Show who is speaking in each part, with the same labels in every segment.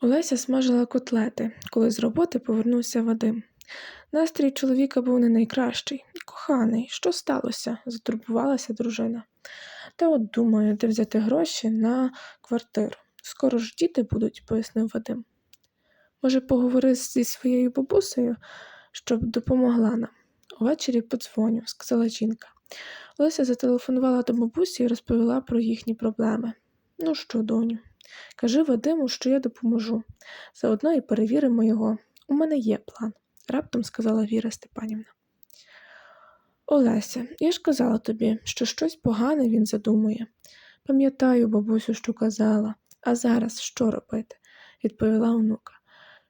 Speaker 1: Олеся смажила котлети, коли з роботи повернувся Вадим. Настрій чоловіка був не найкращий. Коханий, що сталося? затурбувалася дружина. Та от думаю, де взяти гроші на квартиру. Скоро ж діти будуть, пояснив Вадим. Може, поговори зі своєю бабусею, щоб допомогла нам. Увечері подзвоню, сказала жінка. Олеся зателефонувала до бабусі і розповіла про їхні проблеми. Ну що, доню, кажи Вадиму, що я допоможу. Заодно і перевіримо його. У мене є план, раптом сказала Віра Степанівна. Олеся, я ж казала тобі, що щось погане він задумує. Пам'ятаю, бабусю, що казала, а зараз що робити? відповіла онука.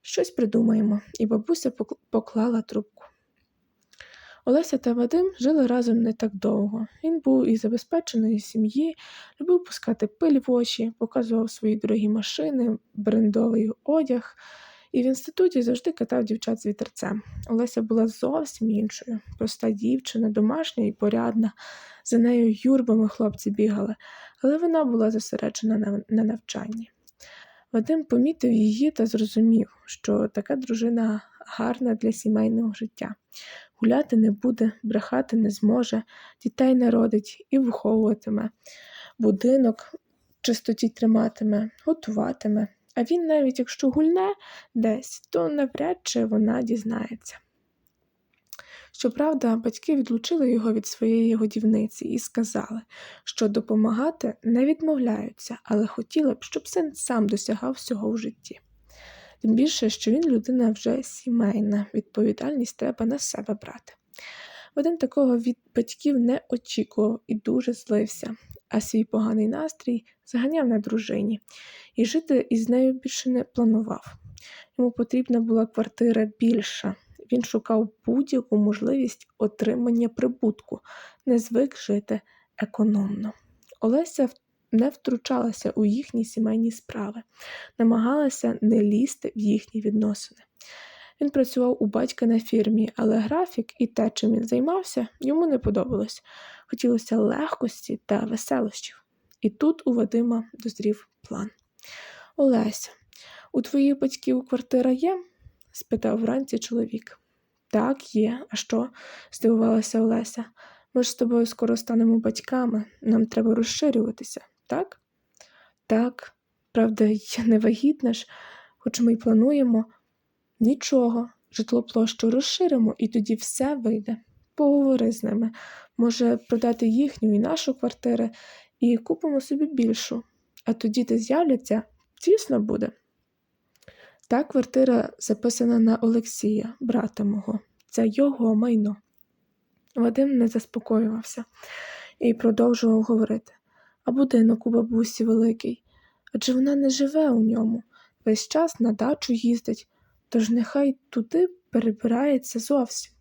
Speaker 1: Щось придумаємо, і бабуся поклала трубку. Олеся та Вадим жили разом не так довго. Він був із забезпеченої сім'ї, любив пускати пиль в очі, показував свої дорогі машини, брендовий одяг, і в інституті завжди катав дівчат з вітерцем. Олеся була зовсім іншою, проста дівчина, домашня і порядна. За нею юрбами хлопці бігали, але вона була зосереджена на, на навчанні. Вадим помітив її та зрозумів, що така дружина гарна для сімейного життя. Гуляти не буде, брехати не зможе, дітей народить і виховуватиме, будинок чистоті триматиме, готуватиме. А він навіть якщо гульне десь, то навряд чи вона дізнається. Щоправда, батьки відлучили його від своєї годівниці і сказали, що допомагати не відмовляються, але хотіли б, щоб син сам досягав всього в житті. Тим більше, що він людина вже сімейна, відповідальність треба на себе брати. Вадим такого від батьків не очікував і дуже злився, а свій поганий настрій заганяв на дружині, і жити із нею більше не планував. Йому потрібна була квартира більша. Він шукав будь-яку можливість отримання прибутку, не звик жити економно. Олеся не втручалася у їхні сімейні справи, намагалася не лізти в їхні відносини. Він працював у батька на фірмі, але графік і те, чим він займався, йому не подобалось. Хотілося легкості та веселощів. І тут у Вадима дозрів план. Олеся, у твоїх батьків квартира є? спитав вранці чоловік. Так, є. А що? здивувалася Олеся. Ми ж з тобою скоро станемо батьками, нам треба розширюватися, так? Так, правда, я не вагітна ж, хоч ми й плануємо. Нічого, житлоплощу розширимо, і тоді все вийде. Поговори з ними. Може, продати їхню і нашу квартири, і купимо собі більшу. А то діти з'являться, тісно буде. Та квартира записана на Олексія, брата мого. Це його майно. Вадим не заспокоювався і продовжував говорити. А будинок у бабусі великий. Адже вона не живе у ньому, весь час на дачу їздить, тож нехай туди перебирається зовсім.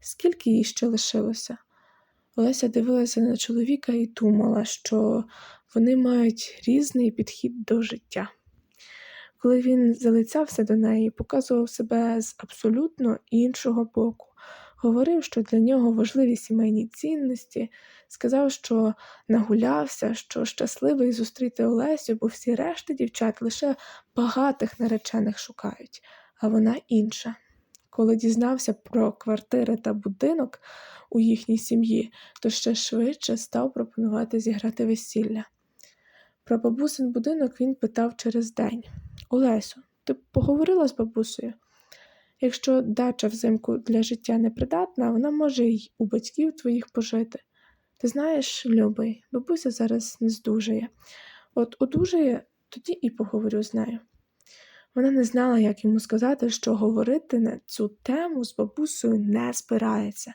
Speaker 1: Скільки їй ще лишилося? Олеся дивилася на чоловіка і думала, що вони мають різний підхід до життя. Коли він залицявся до неї, показував себе з абсолютно іншого боку, говорив, що для нього важливі сімейні цінності, сказав, що нагулявся, що щасливий зустріти Олесю, бо всі решти дівчат лише багатих наречених шукають, а вона інша. Коли дізнався про квартири та будинок у їхній сім'ї, то ще швидше став пропонувати зіграти весілля. Про бабусин будинок він питав через день. Олесю, ти поговорила з бабусею? Якщо дача взимку для життя непридатна, вона може й у батьків твоїх пожити. Ти знаєш, любий, бабуся зараз не здужає. От одужає, тоді і поговорю з нею. Вона не знала, як йому сказати, що говорити на цю тему з бабусею не спирається,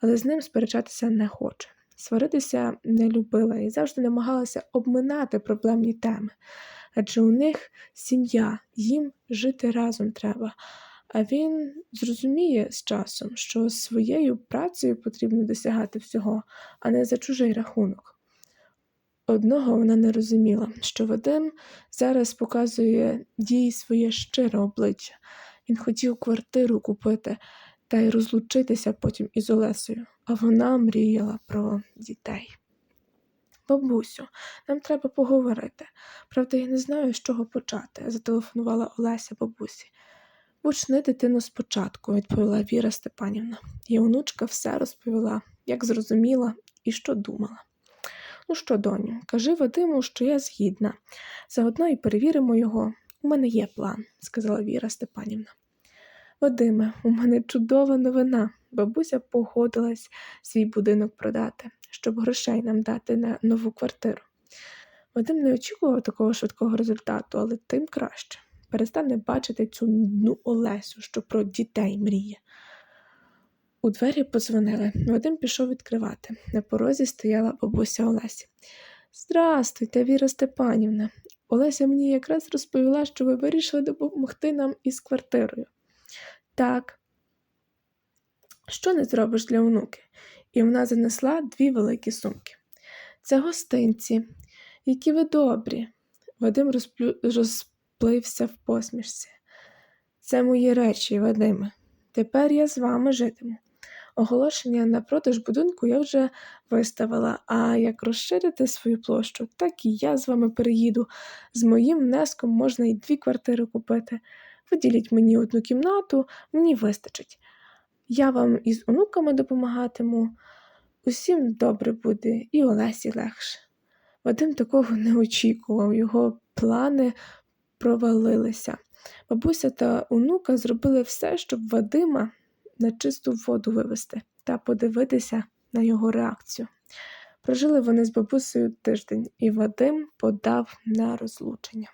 Speaker 1: але з ним сперечатися не хоче. Сваритися не любила і завжди намагалася обминати проблемні теми, адже у них сім'я, їм жити разом треба. А він зрозуміє з часом, що своєю працею потрібно досягати всього, а не за чужий рахунок. Одного вона не розуміла, що Вадим зараз показує їй своє щире обличчя. Він хотів квартиру купити та й розлучитися потім із Олесею, а вона мріяла про дітей. Бабусю, нам треба поговорити. Правда, я не знаю, з чого почати, зателефонувала Олеся бабусі. Почни дитину спочатку, відповіла Віра Степанівна. І онучка все розповіла, як зрозуміла і що думала. Ну що, доню, кажи Вадиму, що я згідна. Заодно і перевіримо його. У мене є план, сказала Віра Степанівна. Вадиме, у мене чудова новина. Бабуся погодилась свій будинок продати, щоб грошей нам дати на нову квартиру. Вадим не очікував такого швидкого результату, але тим краще. Перестане бачити цю нудну Олесю, що про дітей мріє. У двері подзвонили. Вадим пішов відкривати. На порозі стояла бабуся Олесі. Здрастуйте, Віра Степанівна. Олеся мені якраз розповіла, що ви вирішили допомогти нам із квартирою. Так. Що не зробиш для онуки? І вона занесла дві великі сумки. Це гостинці, які ви добрі. Вадим розплю... розплився в посмішці. Це мої речі, Вадиме. Тепер я з вами житиму. Оголошення на продаж будинку я вже виставила, а як розширити свою площу, так і я з вами переїду. З моїм внеском можна і дві квартири купити. Виділіть мені одну кімнату, мені вистачить. Я вам із онуками допомагатиму. Усім добре буде, і Олесі легше. Вадим такого не очікував, його плани провалилися. Бабуся та онука зробили все, щоб Вадима на чисту воду вивести та подивитися на його реакцію. Прожили вони з бабусею тиждень, і Вадим подав на розлучення.